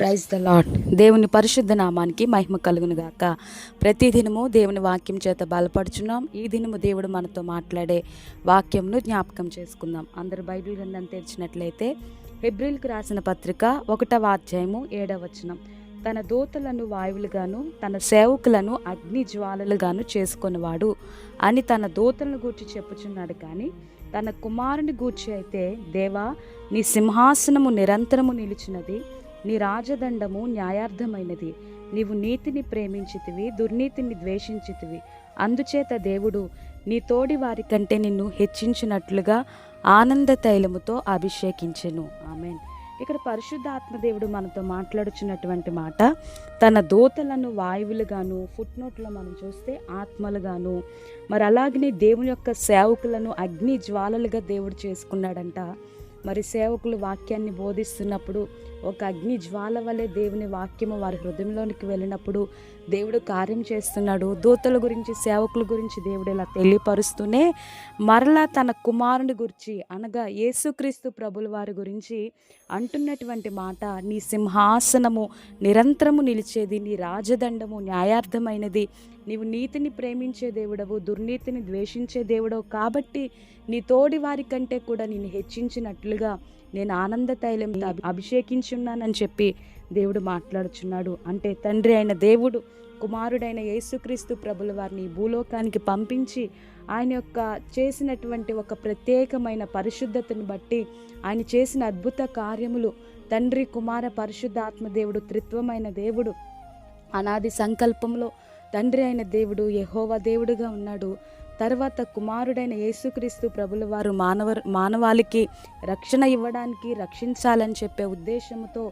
Praise the lord దేవుని పరిశుద్ధ నామానికి మహిమ కలుగును గాక. ప్రతి దినము దేవుని వాక్యం చేత బలపడుచున్నాం ఈ దినము దేవుడు మనతో మాట్లాడే వాక్యంను జ్ఞాపకం చేసుకుందాం. అందరు బైబిల్ గ్రంథం తెరిచినట్లయితే హెబ్రిల్కు రాసిన పత్రిక ఒకటవ అధ్యాయము ఏడవ వచనం. తన దూతలను వాయువులుగాను తన సేవకులను అగ్ని జ్వాలలుగాను చేసుకునివాడు. అని తన దూతలను గూర్చి చెప్పుచున్నాడు కానీ తన కుమారుని గూర్చి అయితే దేవా నీ సింహాసనము నిరంతరము నిలిచినది. నీ రాజదండము న్యాయార్థమైనది. నీవు నీతిని ప్రేమించితివి దుర్నీతిని ద్వేషించితివి. అందుచేత దేవుడు నీ తోడి వారి కంటే నిన్ను హెచ్చించినట్లుగా ఆనంద తైలముతో అభిషేకించెను. ఆమెన్. ఇక్కడ పరిశుద్ధాత్మదేవుడు మనతో మాట్లాడుచున్నటువంటి మాట తన దూతలను వాయువులుగాను ఫుట్ నోట్లో మనం చూస్తే ఆత్మలుగాను మరి అలాగనే దేవుని యొక్క సేవకులను అగ్ని జ్వాలలుగా దేవుడు చేసుకున్నాడంట. మరి సేవకులు వాక్యాన్ని బోధిస్తున్నప్పుడు ఒక అగ్ని జ్వాల వలె దేవుని వాక్యము వారి హృదయంలోనికి వెళ్ళినప్పుడు దేవుడు కార్యం చేస్తున్నాడు. దూతల గురించి సేవకుల గురించి దేవుడు ఇలా తెలియపరుస్తూనే మరలా తన కుమారుని గురించి అనగా యేసుక్రీస్తు ప్రభుల వారి గురించి అంటున్నటువంటి మాట నీ సింహాసనము నిరంతరము నిలిచేది నీ రాజదండము న్యాయార్థమైనది. నీవు నీతిని ప్రేమించే దేవుడవు దుర్నీతిని ద్వేషించే దేవుడవు కాబట్టి నీ తోడి వారి కంటే కూడా నేను చెప్పినట్లుగా నేను ఆనంద తైలం అభిషేకించున్నానని చెప్పి దేవుడు మాట్లాడుచున్నాడు. అంటే తండ్రి అయిన దేవుడు కుమారుడైన యేసుక్రీస్తు ప్రభుల వారిని భూలోకానికి పంపించి ఆయన యొక్క చేసినటువంటి ఒక ప్రత్యేకమైన పరిశుద్ధతను బట్టి ఆయన చేసిన అద్భుత కార్యములు తండ్రి కుమార పరిశుద్ధాత్మ దేవుడు త్రిత్వమైన దేవుడు అనాది సంకల్పంలో తండ్రి అయిన దేవుడు యహోవా దేవుడుగా ఉన్నాడు. తర్వాత కుమారుడైన యేసుక్రీస్తు ప్రభుల వారు మానవ మానవాళికి రక్షణ ఇవ్వడానికి రక్షించాలని చెప్పే ఉద్దేశంతో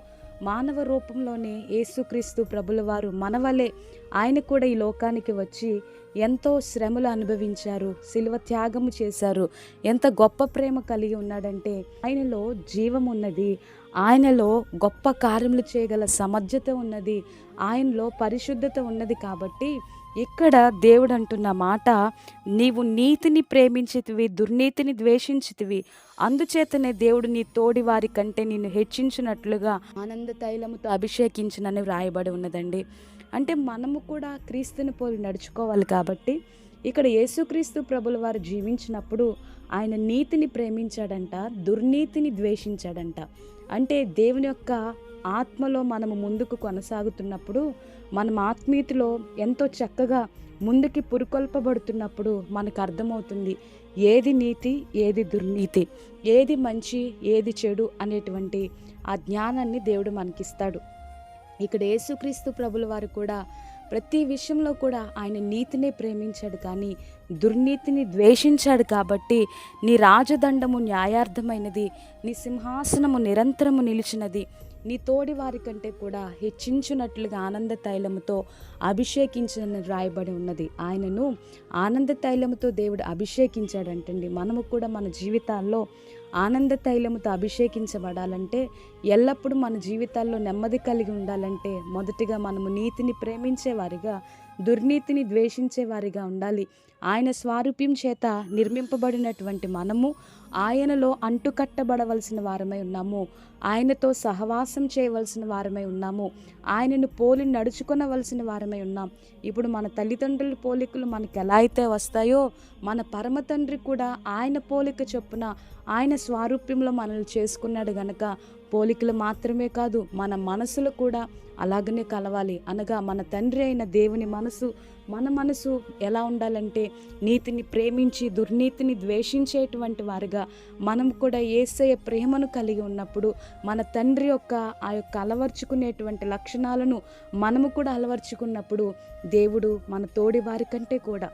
మానవ రూపంలోనే యేసుక్రీస్తు ప్రభుల వారు మనవలే ఆయన కూడా ఈ లోకానికి వచ్చి ఎంతో శ్రమలు అనుభవించారు శిలువ త్యాగము చేశారు. ఎంత గొప్ప ప్రేమ కలిగి ఉన్నాడంటే ఆయనలో జీవం ఉన్నది ఆయనలో గొప్ప కార్యములు చేయగల సమర్థత ఉన్నది ఆయనలో పరిశుద్ధత ఉన్నది కాబట్టి ఇక్కడ దేవుడు అంటున్న మాట నీవు నీతిని ప్రేమించితివి దుర్నీతిని ద్వేషించితివి. అందుచేతనే దేవుడు నీ తోడి వారి కంటే నిన్ను హెచ్చించినట్లుగా ఆనంద తైలముతో అభిషేకించినని వ్రాయబడి ఉన్నదండి. అంటే మనము కూడా క్రీస్తుని పోలి నడుచుకోవాలి కాబట్టి ఇక్కడ యేసుక్రీస్తు ప్రభుల వారు జీవించినప్పుడు ఆయన నీతిని ప్రేమించాడంట దుర్నీతిని ద్వేషించాడంట. అంటే దేవుని యొక్క ఆత్మలో మనము ముందుకు కొనసాగుతున్నప్పుడు మనం ఆత్మీయతలో ఎంతో చక్కగా ముందుకి పురుకొల్పబడుతున్నప్పుడు మనకు అర్థమవుతుంది ఏది నీతి ఏది దుర్నీతి ఏది మంచి ఏది చెడు అనేటువంటి ఆ జ్ఞానాన్ని దేవుడు మనకిస్తాడు. ఇక్కడ యేసుక్రీస్తు ప్రభుల వారు కూడా ప్రతి విషయంలో కూడా ఆయన నీతినే ప్రేమించాడు కానీ దుర్నీతిని ద్వేషించాడు కాబట్టి నీ రాజదండము న్యాయార్థమైనది నీ సింహాసనము నిరంతరము నిలిచినది. నీ తోడి వారి కంటే కూడా హెచ్చించున్నట్లుగా ఆనంద తైలముతో అభిషేకించని రాయబడి ఉన్నది. ఆయనను ఆనంద తైలముతో దేవుడు అభిషేకించాడంటండి. మనము కూడా మన జీవితాల్లో ఆనంద తైలముతో అభిషేకించబడాలంటే ఎల్లప్పుడూ మన జీవితాల్లో నెమ్మది కలిగి ఉండాలంటే మొదటిగా మనము నీతిని ప్రేమించేవారిగా దుర్నీతిని ద్వేషించేవారిగా ఉండాలి. ఆయన స్వారూప్యం చేత నిర్మింపబడినటువంటి మనము ఆయనలో అంటుకట్టబడవలసిన వారమై ఉన్నాము. ఆయనతో సహవాసం చేయవలసిన వారమై ఉన్నాము. ఆయనను పోలి నడుచుకొనవలసిన వారమై ఉన్నాం. ఇప్పుడు మన తల్లిదండ్రుల పోలికలు మనకు ఎలా అయితే వస్తాయో మన పరమ తండ్రి కూడా ఆయన పోలిక చొప్పున ఆయన స్వారూప్యంలో మనల్ని చేసుకున్నాడు గనక పోలికలు మాత్రమే కాదు మన మనసులు కూడా అలాగనే కలవాలి. అనగా మన తండ్రి అయిన దేవుని మనసు మన మనసు ఎలా ఉండాలంటే నీతిని ప్రేమించి దుర్నీతిని ద్వేషించేటువంటి వారుగా మనం కూడా ఏసయ ప్రేమను కలిగి ఉన్నప్పుడు మన తండ్రి యొక్క ఆ యొక్క అలవర్చుకునేటువంటి లక్షణాలను మనము కూడా అలవర్చుకున్నప్పుడు దేవుడు మన తోడి వారి కంటే కూడా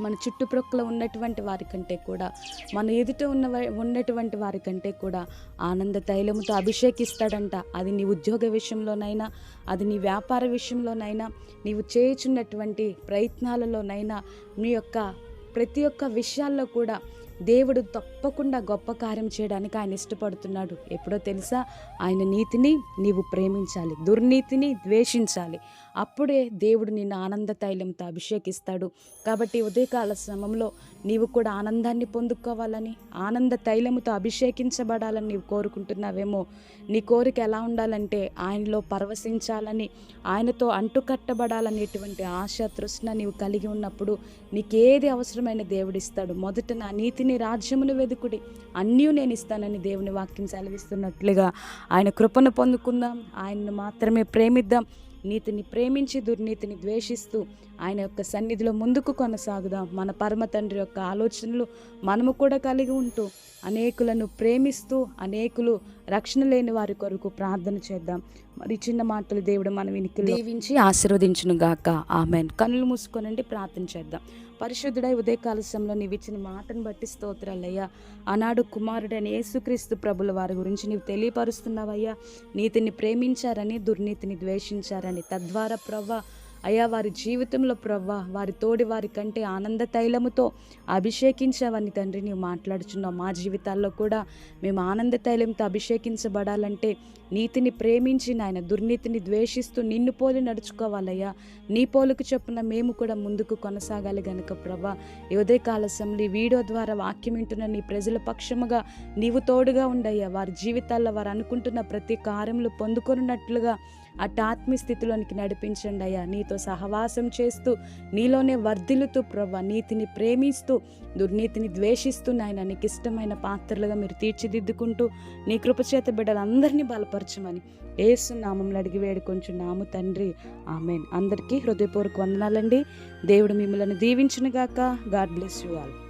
మన చుట్టుప్రక్కల ఉన్నటువంటి వారి కంటే కూడా మన ఎదుట ఉన్న ఉన్నటువంటి వారి కంటే కూడా ఆనంద తైలముతో అభిషేకిస్తాడంట. అది నీ ఉద్యోగ విషయంలోనైనా అది నీ వ్యాపార విషయంలోనైనా నీవు చేయుచున్నటువంటి ప్రయత్నాలలోనైనా నీ యొక్క ప్రతి ఒక్క విషయాల్లో కూడా దేవుడు తప్పకుండా గొప్ప కార్యం చేయడానికి ఆయన ఇష్టపడుతున్నాడు. ఎప్పుడో తెలుసా? ఆయన నీతిని నీవు ప్రేమించాలి దుర్నీతిని ద్వేషించాలి. అప్పుడే దేవుడు నిన్ను ఆనంద తైలంతో అభిషేకిస్తాడు. కాబట్టి ఉదయకాల సమయంలో నీవు కూడా ఆనందాన్ని పొందుకోవాలని ఆనంద తైలముతో అభిషేకించబడాలని నీవు కోరుకుంటున్నావేమో. నీ కోరిక ఎలా ఉండాలంటే ఆయనలో పరవశించాలని ఆయనతో అంటుకట్టబడాలనేటువంటి ఆశ తృష్ణ నీవు కలిగి ఉన్నప్పుడు నీకేది అవసరమైన దేవుడిస్తాడు మొదట నా నీతిని రాజ్యమును వెదుకుడి. అన్నీ నేను ఇస్తానని దేవుని వాక్యం సెలవిస్తున్నట్లుగా ఆయన కృపను పొందుకుందాం. ఆయన్ను మాత్రమే ప్రేమిద్దాం. నీతిని ప్రేమించి దుర్నీతిని ద్వేషిస్తూ ఆయన యొక్క సన్నిధిలో ముందుకు కొనసాగుదాం. మన పరమ తండ్రి యొక్క ఆలోచనలు మనము కూడా కలిగి ఉంటూ అనేకులను ప్రేమిస్తూ అనేకులు రక్షణ లేని వారి కొరకు ప్రార్థన చేద్దాం. మరి చిన్న మాటలు దేవుడు మనం వినికి దీవించి ఆశీర్వదించును గాక ఆమెన్. కనులు మూసుకోనండి ప్రార్థన చేద్దాం. పరిశుద్ధుడై ఉదయ సమయంలో నీవు ఇచ్చిన మాటను బట్టి స్తోత్రాలయ్యా. ఆనాడు కుమారుడైన యేసుక్రీస్తు ప్రభుల వారి గురించి నీవు తెలియపరుస్తున్నావయ్యా. నీతిని ప్రేమించారని దుర్నీతిని ద్వేషించారని. తద్వారా ప్రవ్వ అయ్యా వారి జీవితంలో ప్రవ్వా వారి తోడి వారి కంటే ఆనంద తైలముతో అభిషేకించావని తండ్రి నీవు మాట్లాడుచున్నావు. మా జీవితాల్లో కూడా మేము ఆనంద తైలంతో అభిషేకించబడాలంటే నీతిని ప్రేమించి నాయన దుర్నీతిని ద్వేషిస్తూ నిన్ను పోలి నడుచుకోవాలయ్యా. నీ పోలుకు చొప్పున మేము కూడా ముందుకు కొనసాగాలి గనుక ప్రభా ఈ ఉదయకాల అసెంబ్లీ వీడియో ద్వారా వాక్యం వింటున్న నీ ప్రజల పక్షముగా నీవు తోడుగా ఉండయ్యా. వారి జీవితాల్లో వారు అనుకుంటున్న ప్రతి కార్యములు పొందుకొనున్నట్లుగా అటు ఆత్మీయ స్థితిలోనికి నడిపించండి అయ్యా. నీతో సహవాసం చేస్తూ నీలోనే వర్ధిల్లుతూ ప్రవ్వ నీతిని ప్రేమిస్తూ దుర్నీతిని ద్వేషిస్తూ నాయన నీకు ఇష్టమైన పాత్రలుగా మీరు తీర్చిదిద్దుకుంటూ నీ కృపచేత బిడ్డలందరినీ బలపరచమని ఏసు నామంలో అడిగి వేడుకొంచున్నాము తండ్రి. ఆమెన్. అందరికీ హృదయపూర్వక వందనాలండి. దేవుడు మిమ్మల్ని దీవించునుగాక. God bless you all.